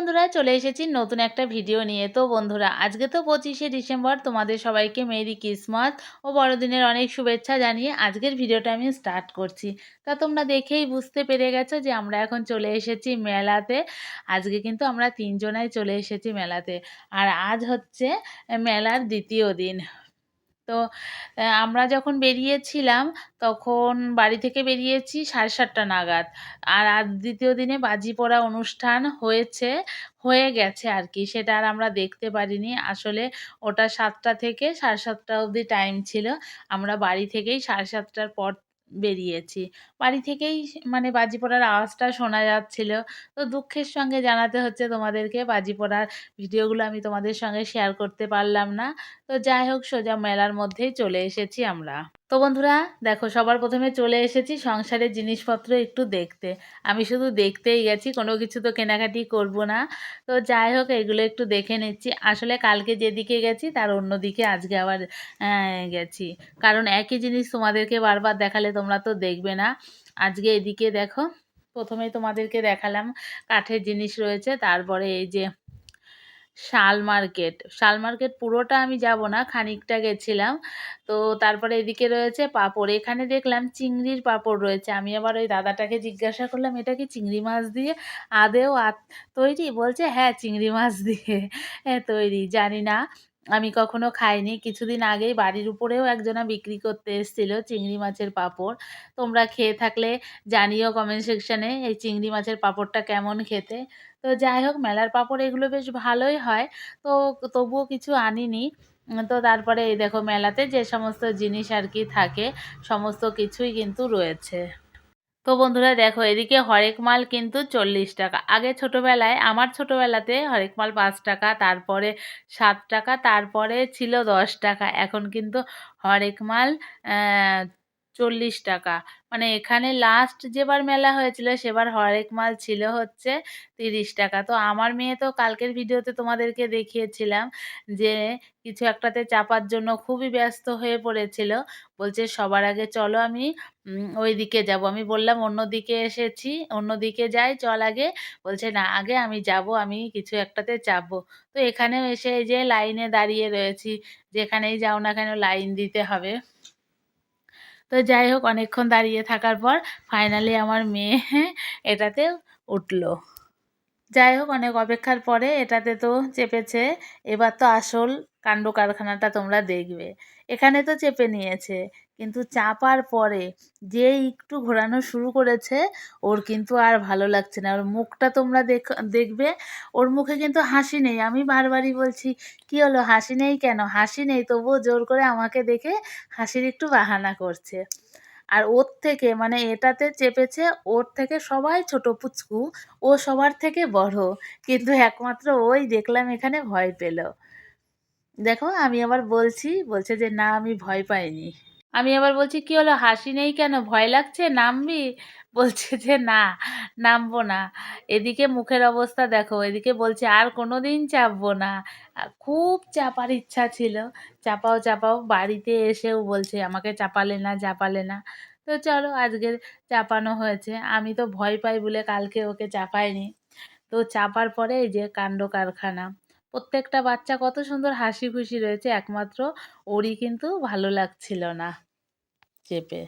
বন্ধুরা, চলে এসেছি নতুন একটা ভিডিও নিয়ে। তো বন্ধুরা, আজকে তো পঁচিশে ডিসেম্বর, তোমাদের সবাইকে মেরি ক্রিসমাস ও বড়দিনের অনেক শুভেচ্ছা জানিয়ে আজকের ভিডিওটা আমি স্টার্ট করছি। তা তোমরা দেখেই বুঝতে পেরে গেছো যে আমরা এখন চলে এসেছি মেলাতে। আজকে কিন্তু আমরা তিনজনাই চলে এসেছি মেলাতে। আর আজ হচ্ছে মেলার দ্বিতীয় দিন। তো আমরা যখন বেরিয়েছিলাম তখন বাড়ি থেকে বেরিয়েছি সাড়ে সাতটা নাগাদ। আর আর দ্বিতীয় দিনে বাজি পোড়া অনুষ্ঠান হয়েছে, হয়ে গেছে আর কি সেটা আর আমরা দেখতে পারিনি। আসলে ওটা সাতটা থেকে সাড়ে সাতটা অবধি টাইম ছিল। আমরা বাড়ি থেকেই সাড়ে সাতটার পর বেরিয়েছি। বাড়ি থেকেই মানে বাজি পড়ার আওয়াজটা শোনা যাচ্ছিল। তো দুঃখের সঙ্গে জানাতে হচ্ছে তোমাদেরকে, বাজি পড়ার ভিডিওগুলো আমি তোমাদের সঙ্গে শেয়ার করতে পারলাম না। তো যাই হোক, সোজা মেলার মধ্যেই চলে এসেছি আমরা। তো বন্ধুরা, দেখো, সবার প্রথমে চলে এসেছি সংসারের জিনিসপত্র একটু দেখতে। আমি শুধু দেখতেই গেছি, কোনো কিছু তো কেনাকাটি করব না। তো যাই হোক, এগুলো একটু দেখে নিচ্ছি। আসলে কালকে যেদিকে গেছি, তার অন্য দিকে আজকে আবার গেছি। কারণ একই জিনিস তোমাদেরকে বারবার দেখালে তোমরা তো দেখবে না। আজকে এদিকে দেখো প্রথমে তোমাদেরকে দেখালাম কাঠের জিনিস রয়েছে, তারপরে এই যে শাল মার্কেট। শাল মার্কেট পুরোটা আমি যাব না, খানিকটা গেছিলাম। তো তারপরে এদিকে রয়েছে পাঁপড়। এখানে দেখলাম চিংড়ির পাঁপড় রয়েছে। আমি আবার ওই দাদাটাকে জিজ্ঞাসা করলাম, এটা কি চিংড়ি মাছ দিয়ে আদেও তৈরি? বলছে হ্যাঁ চিংড়ি মাছ দিয়ে হ্যাঁ তৈরি। জানি না। আমি কখনো খাইনি। কিছুদিন আগেই বাড়ির উপরেও একজনা বিক্রি করতে এসেছিল চিংড়ি মাছের পাঁপড়। তোমরা খেয়ে থাকলে জানিও কমেন্ট সেকশানে এই চিংড়ি মাছের পাঁপড়টা কেমন খেতে। তো যাই হোক, মেলার পাঁপড় এগুলো বেশ ভালোই হয়। তো তবুও কিছু আনিনি। তো তারপরে এই দেখো মেলাতে যে সমস্ত জিনিস আর কি থাকে, সমস্ত কিছুই কিন্তু রয়েছে। তো বন্ধুরা দেখো, এদিকে হরেক মাল কিন্তু চল্লিশ টাকা। আগে ছোটোবেলায়, আমার ছোটোবেলাতে হরেক মাল পাঁচ টাকা, তারপরে সাত টাকা, তারপরে ছিল দশ টাকা। এখন কিন্তু হরেক মাল চল্লিশ টাকা। মানে এখানে লাস্ট যেবার মেলা হয়েছিল, সেবার হরেক মাল ছিল হচ্ছে তিরিশ টাকা। তো আমার মেয়ে তো কালকের ভিডিওতে তোমাদেরকে দেখিয়েছিলাম যে কিছু একটাতে চাপার জন্য খুবই ব্যস্ত হয়ে পড়েছিল। বলছে, সবার আগে চলো আমি ওই দিকে যাব। আমি বললাম অন্য দিকে এসেছি অন্য দিকে যাই, চল আগে। বলছে, না, আগে আমি যাব, আমি কিছু একটাতে চাপবো। তো এখানেও এসে যে লাইনে দাঁড়িয়ে রয়েছি, যেখানেই যাও না কেন লাইন দিতে হবে। তো যাই হোক, অনেকক্ষণ দাঁড়িয়ে থাকার পর ফাইনালি আমার মেয়ে এটাতে উঠল। যাই হোক, অনেক অপেক্ষার পরে এটাতে তো চেপেছে। এবার তো আসল কাণ্ড কারখানাটা তোমরা দেখবে। এখানে তো চেপে নিয়েছে। কিন্তু চাপার পরে যে একটু ঘোরানো শুরু করেছে, ওর কিন্তু আর ভালো লাগছে না। ওর মুখটা তোমরা দেখ, দেখবে, ওর মুখে কিন্তু হাসি নেই। আমি বারবারই বলছি, কি হলো? হাসি নেই কেন? হাসি নেই, তবুও জোর করে আমাকে দেখে হাসির একটু বাহানা করছে। আর ওর থেকে মানে এটাতে চেপেছে, ওর থেকে সবাই ছোট পুচকু, ও সবার থেকে বড়। কিন্তু একমাত্র ওই দেখলাম এখানে ভয় পেল। দেখো, আমি আবার বলছি, বলছে যে, না, আমি ভয় পাইনি। আমি আবার বলছি, কি হলো? হাসি নেই কেন? ভয় লাগছে? নামবি? বলছে যে, না, নামবো না। এদিকে মুখের অবস্থা দেখো, এদিকে বলছে, আর কোনো দিন চাপবো না। খুব চাপার ইচ্ছা ছিল। চাপাও চাপাও, বাড়িতে এসেও বলছে, আমাকে চাপালে না চাপালে না। তো চলো আজকে চাপানো হয়েছে। আমি তো ভয় পাই বলে কালকে ওকে চাপাইনি। তো চাপার পরে এই যে কাণ্ড কারখানা। প্রত্যেকটা বাচ্চা কত সুন্দর হাসি খুশি রয়েছে, একমাত্র ওরই কিন্তু ভালো লাগছিল না। চেপে।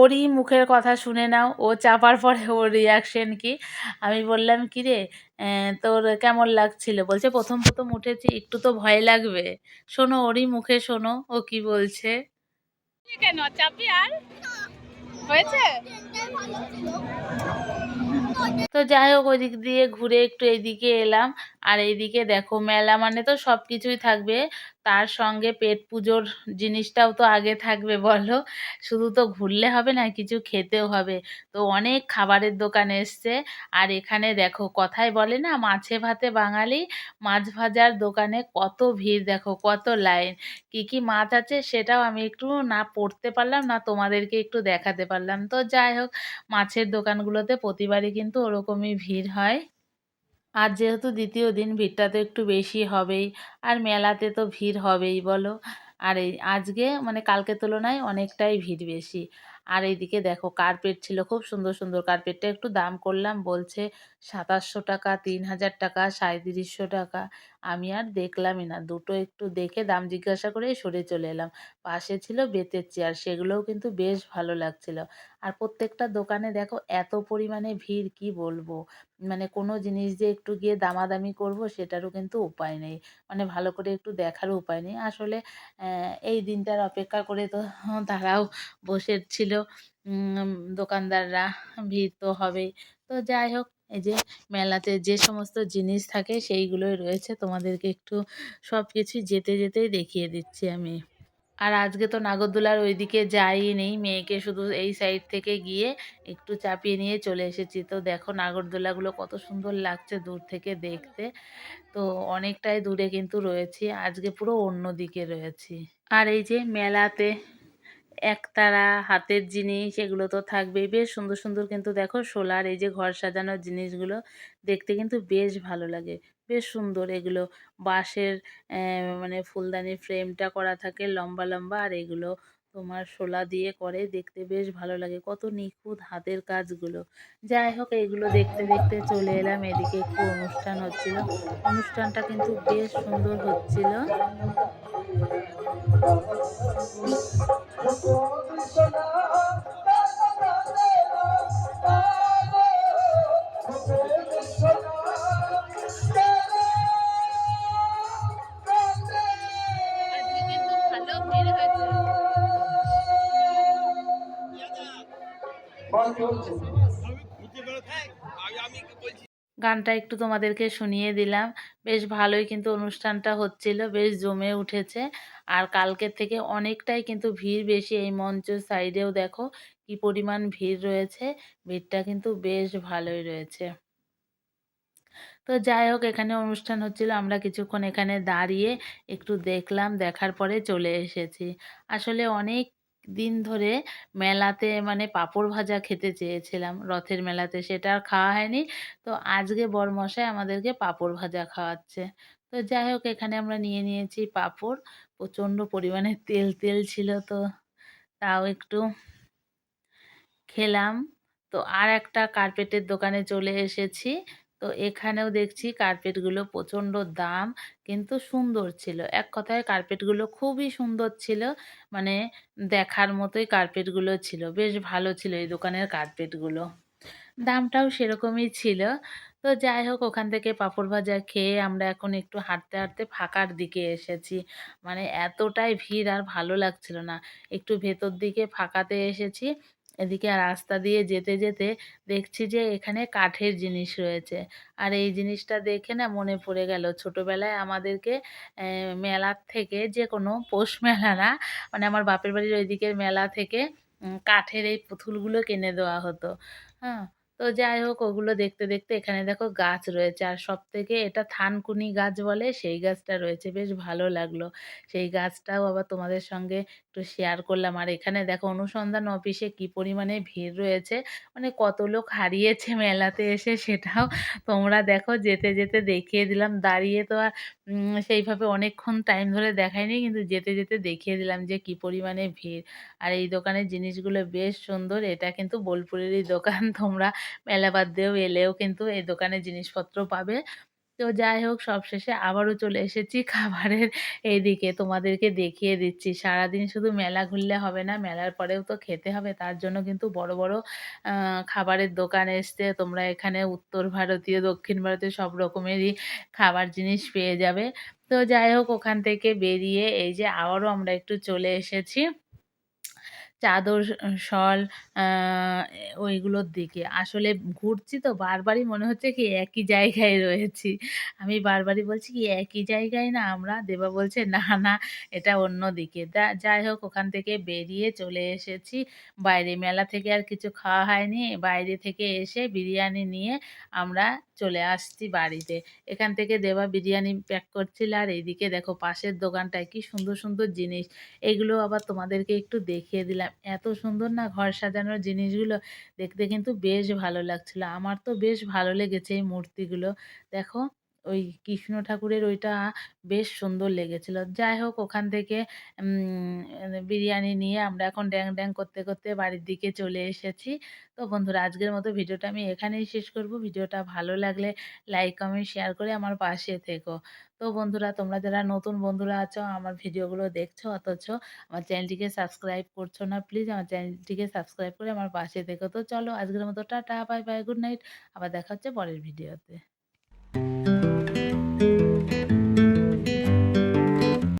ওরই মুখের কথা শুনে নাও, ও চাপার পরে ওর রিয়াকশন কি? আমি বললাম কি রে তোর কেমন লাগছিল? বলছে, প্রথম প্রথম উঠেছি, একটু তো ভয় লাগবে। শোনো, ওরই মুখে শোনো, ও কি বলছে? কেন, চাপি আর? তো যাই হোক ওইদিক দিয়ে ঘুরে একটু এইদিকে এলাম। আর এইদিকে দেখো, মেলা মানে তো সবকিছুই থাকবে। তার সঙ্গে পেট পুজোর জিনিসটাও তো আগে থাকবে, বলো। শুধু তো ঘুরলে হবে না, কিছু খেতেও হবে। তো অনেক খাবারের দোকান এসছে। আর এখানে দেখো কথাই বলে না, মাছে ভাতে বাঙালি, মাছ ভাজার দোকানে কত ভিড়, দেখো, কত লাইন। কি কি মাছ আছে সেটাও আমি একটু না পড়তে পারলাম, না তোমাদেরকে একটু দেখাতে পারলাম। তো যাই হোক, মাছের দোকানগুলোতে প্রতিবারই কিন্তু ওরকমই ভিড় হয়। আর যেহেতু দ্বিতীয় দিন ভিড়টা তো একটু বেশি হবেই, আর মেলাতে তো ভিড় হবেই বলো। আর এই আজকে মানে কালকে তুলনায় অনেকটাই ভিড় বেশি। আর এইদিকে দেখো কার্পেট ছিল, খুব সুন্দর সুন্দর কার্পেটটা একটু দাম করলাম, বলছে সাতাশশো টাকা, তিন হাজার টাকা সাঁত্রিশশো টাকা। আমি আর দেখলামই না। দুটো একটু দেখে দাম জিজ্ঞাসা করে সরে চলে এলাম। পাশে ছিল বেতের চেয়ার, সেগুলোও কিন্তু বেশ ভালো লাগছিল। আর প্রত্যেকটা দোকানে দেখো এত পরিমাণে ভিড়, কি বলব? মানে কোনো জিনিস যে একটু গিয়ে দামাদামি করব সেটারও কিন্তু উপায় নেই। মানে ভালো করে একটু দেখারও উপায় নেই। আসলে এই দিনটার অপেক্ষা করে তো তারাও বসে ছিল দোকানদাররা, ভিড় তো হবেই। তো যাই হোক এই যে মেলাতে যে সমস্ত জিনিস থাকে সেইগুলোই রয়েছে, তোমাদেরকে একটু সব কিছুই যেতে যেতেই দেখিয়ে দিচ্ছি আমি। আর আজকে তো নাগরদোলার ওইদিকে যাই নেই, মেয়েকে শুধু এই সাইড থেকে গিয়ে একটু চাপিয়ে নিয়ে চলে এসেছি। তো দেখো নাগরদোলাগুলো কত সুন্দর লাগছে দূর থেকে দেখতে। তো অনেকটাই দূরে কিন্তু রয়েছি, আজকে পুরো অন্য দিকে রয়েছি। আর এই যে মেলাতে একতারা, হাতের জিনিস, এগুলো তো থাকবেই। বেশ সুন্দর সুন্দর কিন্তু দেখো সোলার, এই যে ঘর সাজানোর জিনিসগুলো দেখতে কিন্তু বেশ ভালো লাগে। বেশ সুন্দর এগুলো বাঁশের মানে ফুলদানি ফ্রেমটা করা থাকে লম্বা লম্বা, আর এগুলো তোমার শোলা দিয়ে করে দেখতে বেশ ভালো লাগে। কত নিখুঁত হাতের কাজগুলো। যাই হোক, এগুলো দেখতে দেখতে চলে এলাম। এদিকে একটু অনুষ্ঠান হচ্ছিল। অনুষ্ঠানটা কিন্তু বেশ সুন্দর হচ্ছিল। গানটা একটু তোমাদেরকে শুনিয়ে দিলাম। বেশ ভালোই কিন্তু অনুষ্ঠানটা হচ্ছিল, বেশ জমে উঠেছে। আর কালকের থেকে অনেকটাই কিন্তু ভিড় বেশি এই মঞ্চের সাইডেও দেখো কি পরিমাণ ভিড় রয়েছে। ভিড়টা কিন্তু বেশ ভালোই রয়েছে। তো যাই হোক, এখানে অনুষ্ঠান হচ্ছিল, আমরা কিছুক্ষণ এখানে দাঁড়িয়ে একটু দেখলাম, দেখার পরে চলে এসেছি। আসলে অনেক দিন ধরে মেলাতে মানে পাঁপড় ভাজা খেতে চেয়েছিলাম, রথের মেলাতে। সেটা আর খাওয়া হয়নি। তো আজকে বরমশাই আমাদেরকে পাঁপড় ভাজা খাওয়াচ্ছে। তো যাই হোক, এখানে আমরা নিয়ে নিয়েছি পাঁপড়। প্রচণ্ড পরিমাণে তেল তেল ছিল তো তাও একটু খেলাম। তো আর একটা কার্পেটের দোকানে চলে এসেছি। তো এখানেও দেখছি কার্পেটগুলো প্রচণ্ড দাম, কিন্তু সুন্দর ছিল। এক কথায় কার্পেটগুলো খুবই সুন্দর ছিল মানে দেখার মতোই কার্পেটগুলো ছিল। বেশ ভালো ছিল এই দোকানের কার্পেটগুলো। দামটাও সেরকমই ছিল। তো যাই হোক, ওখান থেকে পাঁপড় ভাজা খেয়ে আমরা এখন একটু হাঁটতে হাঁটতে ফাঁকার দিকে এসেছি। মানে এতটাই ভিড় আর ভালো লাগছিল না। একটু ভেতর দিকে ফাঁকাতে এসেছি। এদিকে রাস্তা দিয়ে যেতে যেতে দেখছি যে এখানে কাঠের জিনিস রয়েছে। আর এই জিনিসটা দেখে না মনে পড়ে গেল ছোটোবেলায় আমাদেরকে মেলার থেকে যে কোনো পোষ মেলা না মানে আমার বাপের বাড়ির ওইদিকের মেলা থেকে কাঠের এই পুতুলগুলো কিনে দেওয়া হতো। হ্যাঁ তো যাই হোক, ওগুলো দেখতে দেখতে এখানে দেখো গাছ রয়েছে। আর সব থেকে এটা থানকুনি গাছ বলে, সেই গাছটা রয়েছে। বেশ ভালো লাগল। সেই গাছটাও আবার তোমাদের সঙ্গে একটু শেয়ার করলাম। আর এখানে দেখো অনুসন্ধান অফিসে কি পরিমাণে ভিড় রয়েছে মানে কত লোক হারিয়েছে মেলাতে এসে সেটাও তোমরা দেখো। যেতে যেতে দেখিয়ে দিলাম। দাঁড়িয়ে তো আর সেইভাবে অনেকক্ষণ টাইম ধরে দেখায়নি কিন্তু যেতে যেতে দেখিয়ে দিলাম যে কি পরিমাণে ভিড়। আর এই দোকানের জিনিসগুলো বেশ সুন্দর। এটা কিন্তু বোলপুরেরই দোকান। তোমরা মেলা বাদ দিয়েও এলেও কিন্তু এই দোকানে জিনিসপত্র পাবে। তো যাই হোক, সবশেষে আবারও চলে এসেছি খাবারের এইদিকে। তোমাদেরকে দেখিয়ে দিচ্ছি। সারাদিন শুধু মেলা ঘুরলে হবে না, মেলার পরেও তো খেতে হবে। তার জন্য কিন্তু বড় বড় খাবারের দোকান এসছে। তোমরা এখানে উত্তর ভারতীয়, দক্ষিণ ভারতীয় সব রকমেরই খাবার জিনিস পেয়ে যাবে। তো যাই হোক, ওখান থেকে বেরিয়ে এই যে আবারও আমরা একটু চলে এসেছি। চাদর শল ওইগুলোর দিকে। আসলে ঘুরছি তো, বারবারই মনে হচ্ছে কি একই জায়গায় রয়েছি। আমি বারবারই বলছি কি একই জায়গায় না, আমরা দেবা বলছে, না না, এটা অন্য দিকে। যাই হোক, ওখান থেকে বেরিয়ে চলে এসেছি। বাইরে মেলা থেকে আর কিছু খাওয়া হয়নি। বাইরে থেকে এসে বিরিয়ানি নিয়ে আমরা চলে আসছি বাড়িতে। এখান থেকে দেবা বিরিয়ানি প্যাক করছিল আর এইদিকে দেখো পাশের দোকানটায় কি সুন্দর সুন্দর জিনিস। এগুলো আবার তোমাদেরকে একটু দেখিয়ে দিলাম। এত সুন্দর না ঘর সাজানোর জিনিসগুলো দেখতে কিন্তু বেশ ভালো লাগছিল। আমার তো বেশ ভালো লেগেছে এই মূর্তিগুলো। দেখো ওই কৃষ্ণ ঠাকুরের ওইটা বেশ সুন্দর লেগেছিল। যাই হোক, ওখান থেকে বিরিয়ানি নিয়ে আমরা এখন ড্যাং ড্যাং করতে করতে বাড়ির দিকে চলে এসেছি। তো বন্ধুরা, আজকের মতো ভিডিওটা আমি এখানেই শেষ করব। ভিডিওটা ভালো লাগলে লাইক, কমেন্ট, শেয়ার করে আমার পাশে থেকো। তো বন্ধুরা, তোমরা যারা নতুন বন্ধুরা আছো, আমার ভিডিওগুলো দেখছ, অথচ আমার চ্যানেলটিকে সাবস্ক্রাইব করছ না, প্লিজ আমার চ্যানেলটিকে সাবস্ক্রাইব করে আমার পাশে থেকো। তো চলো, আজকের মতো tata, bye bye, good night. আবার দেখা হচ্ছে পরের ভিডিওতে।